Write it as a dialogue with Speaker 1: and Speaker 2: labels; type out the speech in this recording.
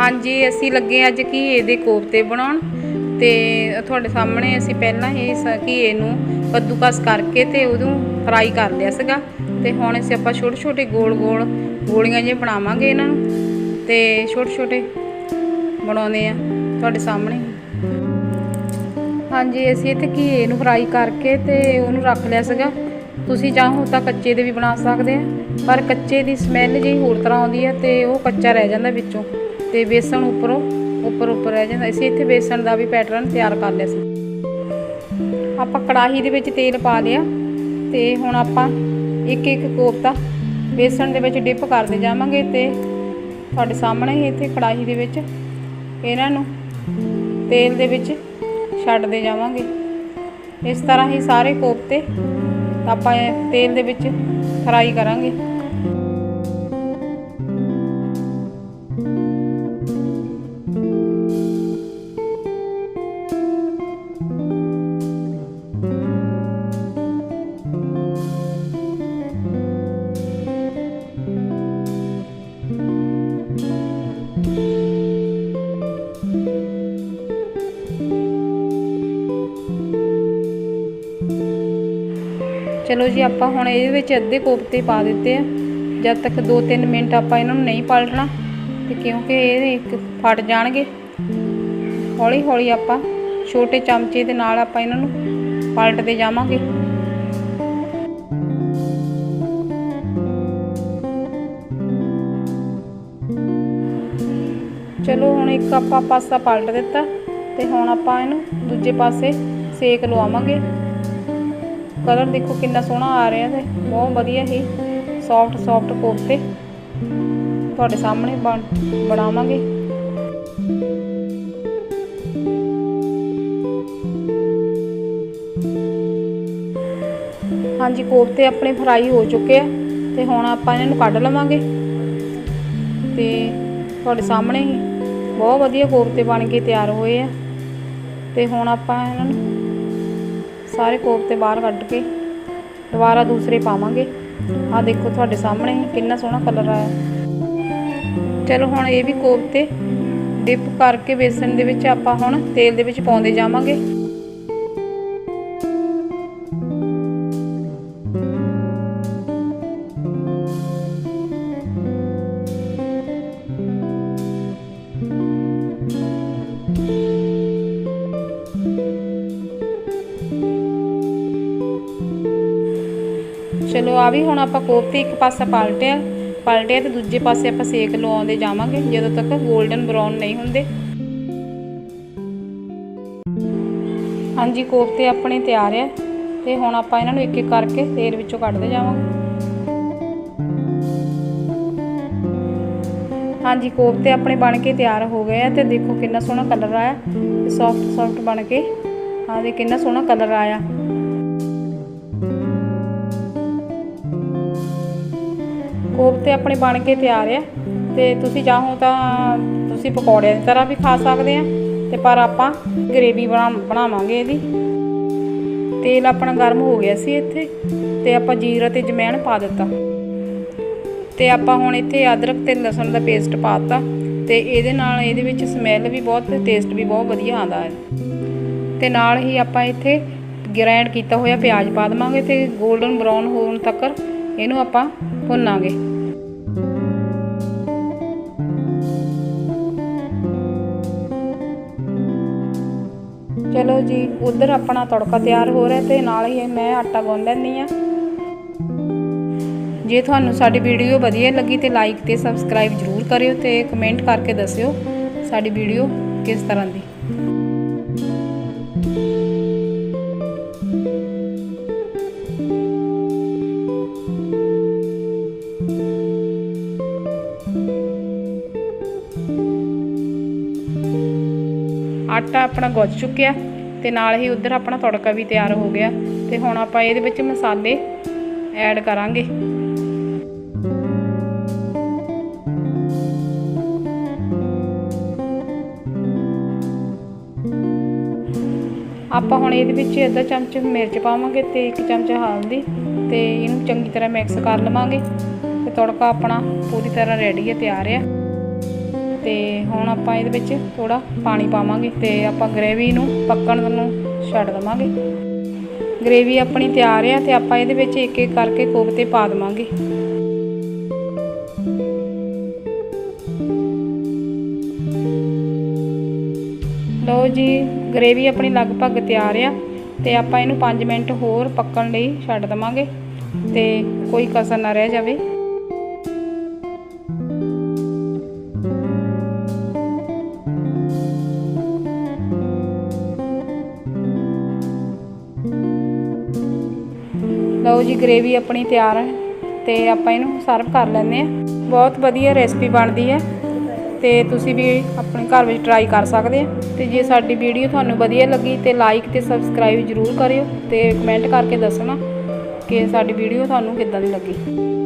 Speaker 1: ਹਾਂਜੀ, ਅਸੀਂ ਲੱਗੇ ਅੱਜ ਘੀਏ ਦੇ ਕੋਫਤੇ ਬਣਾਉਣ ਤੇ ਤੁਹਾਡੇ ਸਾਹਮਣੇ ਅਸੀਂ ਪਹਿਲਾਂ ਹੀ ਇਸ ਘੀਏ ਨੂੰ ਕੱਦੂਕਸ ਕਰਕੇ ਤੇ ਉਹਨੂੰ ਫਰਾਈ ਕਰ ਲਿਆ ਸੀਗਾ ਤੇ ਹੁਣ ਅਸੀਂ ਆਪਾਂ ਛੋਟੇ ਛੋਟੇ ਗੋਲ ਗੋਲ ਗੋਲੀਆਂ ਜਿਹੀਆਂ ਬਣਾਵਾਂਗੇ ਇਹਨਾਂ ਨੂੰ ਤੇ ਛੋਟੇ ਛੋਟੇ ਬਣਾਉਂਦੇ ਆ ਤੁਹਾਡੇ ਸਾਹਮਣੇ ਹਾਂਜੀ, ਅਸੀਂ ਇੱਥੇ ਘੀਏ ਨੂੰ ਫਰਾਈ ਕਰਕੇ ਤੇ ਉਹਨੂੰ ਰੱਖ ਲਿਆ ਸੀਗਾ। ਤੁਸੀਂ ਚਾਹੋ ਤਾਂ ਕੱਚੇ ਦੇ ਵੀ ਬਣਾ ਸਕਦੇ ਆ, ਪਰ ਕੱਚੇ ਦੀ ਸਮੈਲ ਜਿਹੀ ਹੋਰ ਤਰ੍ਹਾਂ ਆਉਂਦੀ ਹੈ ਤੇ ਉਹ ਕੱਚਾ ਰਹਿ ਜਾਂਦਾ ਵਿੱਚੋਂ। ਤੇ ਬੇਸਣ ਉੱਪਰੋਂ, ਉੱਪਰ ਉੱਪਰ ਰਹਿ ਜਾਂਦਾ। ਅਸੀਂ ਇੱਥੇ ਬੇਸਣ ਦਾ ਵੀ ਪੈਟਰਨ ਤਿਆਰ ਕਰ ਲਿਆ ਸੀ। ਆਪਾਂ ਕੜਾਹੀ ਦੇ ਵਿੱਚ ਤੇਲ ਪਾ ਲਿਆ ਤੇ ਹੁਣ ਆਪਾਂ ਇੱਕ ਇੱਕ ਕੋਫਤਾ ਬੇਸਣ ਦੇ ਵਿੱਚ ਡਿਪ ਕਰਦੇ ਜਾਵਾਂਗੇ ਤੇ ਤੁਹਾਡੇ ਸਾਹਮਣੇ ਹੀ ਇੱਥੇ ਕੜਾਹੀ ਦੇ ਵਿੱਚ ਇਹਨਾਂ ਨੂੰ ਤੇਲ ਦੇ ਵਿੱਚ ਛੱਡਦੇ ਜਾਵਾਂਗੇ। ਇਸ ਤਰ੍ਹਾਂ ਹੀ ਸਾਰੇ ਕੋਫਤੇ ਆਪਾਂ ਇਹ ਤੇਲ ਦੇ ਵਿੱਚ ਫਰਾਈ ਕਰਾਂਗੇ। ਚਲੋ ਜੀ, ਆਪਾਂ ਹੁਣ ਇਹਦੇ ਵਿੱਚ ਅੱਧੇ ਕੋਫਤੇ ਪਾ ਦਿੱਤੇ ਆ। ਜਦ ਤੱਕ 2-3 ਮਿੰਟ ਆਪਾਂ ਇਹਨਾਂ ਨੂੰ ਨਹੀਂ ਪਲਟਣਾ, ਤੇ ਕਿਉਂਕਿ ਇਹ ਇੱਕ ਫਟ ਜਾਣਗੇ। ਹੌਲੀ ਹੌਲੀ ਆਪਾਂ ਛੋਟੇ ਚਮਚੇ ਦੇ ਨਾਲ ਆਪਾਂ ਇਹਨਾਂ ਨੂੰ ਪਲਟਦੇ ਜਾਵਾਂਗੇ। ਚਲੋ, ਹੁਣ ਇੱਕ ਆਪਾਂ ਪਾਸਾ ਪਲਟ ਦਿੱਤਾ, ਤੇ ਹੁਣ ਆਪਾਂ ਇਹਨੂੰ ਦੂਜੇ ਪਾਸੇ ਸੇਕ ਲਵਾਵਾਂਗੇ। ਕਲਰ ਦੇਖੋ ਕਿੰਨਾ ਸੋਹਣਾ ਆ ਰਿਹਾ ਤੇ ਬਹੁਤ ਵਧੀਆ ਹੀ ਸੌਫਟ ਸੌਫਟ ਕੋਫਤੇ ਤੁਹਾਡੇ ਸਾਹਮਣੇ ਬਣਾਵਾਂਗੇ। ਹਾਂਜੀ, ਕੋਫਤੇ ਆਪਣੇ ਫਰਾਈ ਹੋ ਚੁੱਕੇ ਆ ਤੇ ਹੁਣ ਆਪਾਂ ਇਹਨਾਂ ਨੂੰ ਕੱਢ ਲਵਾਂਗੇ। ਤੇ ਤੁਹਾਡੇ ਸਾਹਮਣੇ ਹੀ ਬਹੁਤ ਵਧੀਆ ਕੋਫਤੇ ਬਣ ਕੇ ਤਿਆਰ ਹੋਏ ਆ। ਤੇ ਹੁਣ ਆਪਾਂ ਇਹਨਾਂ ਨੂੰ ਸਾਰੇ ਕੋਫਤੇ ਬਾਹਰ ਕੱਢ ਕੇ ਦੁਬਾਰਾ ਦੂਸਰੇ ਪਾਵਾਂਗੇ। ਆ ਦੇਖੋ ਤੁਹਾਡੇ ਸਾਹਮਣੇ, ਕਿੰਨਾ ਸੋਹਣਾ ਕਲਰ ਆਇਆ। ਚਲੋ ਹੁਣ ਇਹ ਵੀ ਕੋਫਤੇ ਡਿਪ ਕਰਕੇ ਬੇਸਣ ਦੇ ਵਿੱਚ ਆਪਾਂ ਹੁਣ ਤੇਲ ਦੇ ਵਿੱਚ ਪਾਉਂਦੇ ਜਾਵਾਂਗੇ। ਚਲੋ ਆ ਵੀ ਹੁਣ ਆਪਾਂ ਕੋਫਤੇ ਇੱਕ ਪਾਸਾ ਪਲਟਿਆ ਪਲਟਿਆ ਤੇ ਦੂਜੇ ਪਾਸੇ ਆਪਾਂ ਸੇਕ ਲਵਾਉਂਦੇ ਜਾਵਾਂਗੇ, ਜਦੋਂ ਤੱਕ 골ਡਨ ਬਰਾਊਨ ਨਹੀਂ ਹੁੰਦੇ। ਹਾਂਜੀ, ਕੋਫਤੇ ਆਪਣੇ ਤਿਆਰ ਆ ਤੇ ਹੁਣ ਆਪਾਂ ਇਹਨਾਂ ਨੂੰ ਇੱਕ ਇੱਕ ਕਰਕੇ ਤੇਲ ਵਿੱਚੋਂ ਕੱਢਦੇ ਜਾਵਾਂਗੇ। ਹਾਂਜੀ, ਕੋਫਤੇ ਆਪਣੇ ਬਣ ਕੇ ਤਿਆਰ ਹੋ ਗਏ ਆ ਤੇ ਦੇਖੋ ਕਿੰਨਾ ਸੋਹਣਾ ਕਲਰ ਆਇਆ, ਤੇ ਸੌਫਟ ਸੌਫਟ ਬਣ ਕੇ ਹਾਂ ਦੇ ਕਿੰਨਾ ਸੋਹਣਾ ਕਲਰ ਆਇਆ। ਕੋਫਤੇ ਆਪਣੇ ਬਣ ਕੇ ਤਿਆਰ ਆ। ਤੇ ਤੁਸੀਂ ਚਾਹੋ ਤਾਂ ਤੁਸੀਂ ਪਕੌੜਿਆਂ ਦੀ ਤਰ੍ਹਾਂ ਵੀ ਖਾ ਸਕਦੇ ਆ। ਤੇ ਪਰ ਆਪਾਂ ਗਰੇਵੀ ਬਣਾ ਬਣਾਵਾਂਗੇ ਇਹਦੀ। ਤੇਲ ਆਪਣਾ ਗਰਮ ਹੋ ਗਿਆ ਸੀ ਇੱਥੇ, ਤੇ ਆਪਾਂ ਜੀਰਾ ਤੇ ਜਮੈਣ ਪਾ ਦਿੱਤਾ। ਤੇ ਆਪਾਂ ਹੁਣ ਇੱਥੇ ਅਦਰਕ ਤੇ ਲਸਣ ਦਾ ਪੇਸਟ ਪਾਤਾ ਤੇ ਇਹਦੇ ਨਾਲ ਇਹਦੇ ਵਿੱਚ ਸਮੈਲ ਵੀ ਬਹੁਤ ਤੇ ਟੇਸਟ ਵੀ ਬਹੁਤ ਵਧੀਆ ਆਉਂਦਾ ਹੈ। ਤੇ ਨਾਲ ਹੀ ਆਪਾਂ ਇੱਥੇ ਗ੍ਰਾਈਂਡ ਕੀਤਾ ਹੋਇਆ ਪਿਆਜ਼ ਪਾ ਦੇਵਾਂਗੇ ਤੇ 골ਡਨ ਬਰਾਊਨ ਹੋਣ ਤੱਕ ਇਹਨੂੰ ਆਪਾਂ ਭੁੰਨਾਂਗੇ। ਚਲੋ ਜੀ, ਉਧਰ ਆਪਣਾ ਤੜਕਾ ਤਿਆਰ ਹੋ ਰਿਹਾ ਤੇ ਨਾਲ ਹੀ ਮੈਂ ਆਟਾ ਗੁੰਨ ਲੈਂਦੀ ਆ ਜੇ ਤੁਹਾਨੂੰ ਸਾਡੀ ਵੀਡੀਓ ਵਧੀਆ ਲੱਗੀ ਤੇ ਲਾਈਕ ਤੇ ਸਬਸਕ੍ਰਾਈਬ ਜਰੂਰ ਕਰਿਓ ਤੇ ਕਮੈਂਟ ਕਰਕੇ ਦੱਸਿਓ ਸਾਡੀ ਵੀਡੀਓ ਕਿਸ ਤਰ੍ਹਾਂ ਦੀ। ਆਟਾ ਆਪਣਾ ਗੁੱਝ ਚੁੱਕਿਆ ਤੇ ਨਾਲ ਹੀ ਉਧਰ ਆਪਣਾ ਤੜਕਾ ਵੀ ਤਿਆਰ ਹੋ ਗਿਆ ਤੇ ਹੁਣ ਆਪਾਂ ਇਹਦੇ ਵਿੱਚ ਮਸਾਲੇ ਐਡ ਕਰਾਂਗੇ। ਆਪਾਂ ਹੁਣ ਇਹਦੇ ਵਿੱਚ ਅੱਧਾ ਚਮਚ ਮਿਰਚ ਪਾਵਾਂਗੇ ਤੇ ਇੱਕ ਚਮਚ ਹਲਦੀ ਤੇ ਇਹਨੂੰ ਚੰਗੀ ਤਰ੍ਹਾਂ ਮਿਕਸ ਕਰ ਲਵਾਂਗੇ ਤੇ ਤੜਕਾ ਆਪਣਾ ਪੂਰੀ ਤਰ੍ਹਾਂ ਰੈਡੀ ਹੈ, ਤਿਆਰ ਹੈ। ਤੇ ਹੁਣ ਆਪਾਂ ਇਹਦੇ ਵਿੱਚ ਥੋੜਾ ਪਾਣੀ ਪਾਵਾਂਗੇ ਤੇ ਆਪਾਂ ਗ੍ਰੇਵੀ ਨੂੰ ਪੱਕਣ ਨੂੰ ਛੱਡ ਦਵਾਂਗੇ। ਗ੍ਰੇਵੀ ਆਪਣੀ ਤਿਆਰ ਆ ਤੇ ਆਪਾਂ ਇਹਦੇ ਵਿੱਚ ਇੱਕ ਇੱਕ ਕਰਕੇ ਕੋਫਤੇ ਪਾ ਦਵਾਂਗੇ। ਲਓ ਜੀ ਗ੍ਰੇਵੀ ਆਪਣੀ ਲਗਭਗ ਤਿਆਰ ਆ ਤੇ ਆਪਾਂ ਇਹਨੂੰ 5 ਮਿੰਟ ਹੋਰ ਪੱਕਣ ਲਈ ਛੱਡ ਦਵਾਂਗੇ ਤੇ ਕੋਈ ਕਸਰ ਨਾ ਰਹਿ ਜਾਵੇ। ਲਓ ਜੀ ਗ੍ਰੇਵੀ ਆਪਣੀ ਤਿਆਰ ਹੈ ਤੇ ਆਪਾਂ ਇਹਨੂੰ ਸਰਵ ਕਰ ਲੈਂਦੇ ਆ ਬਹੁਤ ਵਧੀਆ ਰੈਸਪੀ ਬਣਦੀ ਹੈ ਤੇ ਤੁਸੀਂ ਵੀ ਆਪਣੇ ਘਰ ਵਿੱਚ ਟਰਾਈ ਕਰ ਸਕਦੇ ਆ ਤੇ ਜੇ ਸਾਡੀ ਵੀਡੀਓ ਤੁਹਾਨੂੰ ਵਧੀਆ ਲੱਗੀ ਤੇ ਲਾਈਕ ਤੇ ਸਬਸਕ੍ਰਾਈਬ ਜਰੂਰ ਕਰਿਓ ਤੇ ਕਮੈਂਟ ਕਰਕੇ ਦੱਸਣਾ ਕਿ ਸਾਡੀ ਵੀਡੀਓ ਤੁਹਾਨੂੰ ਕਿੱਦਾਂ ਦੀ ਲੱਗੀ।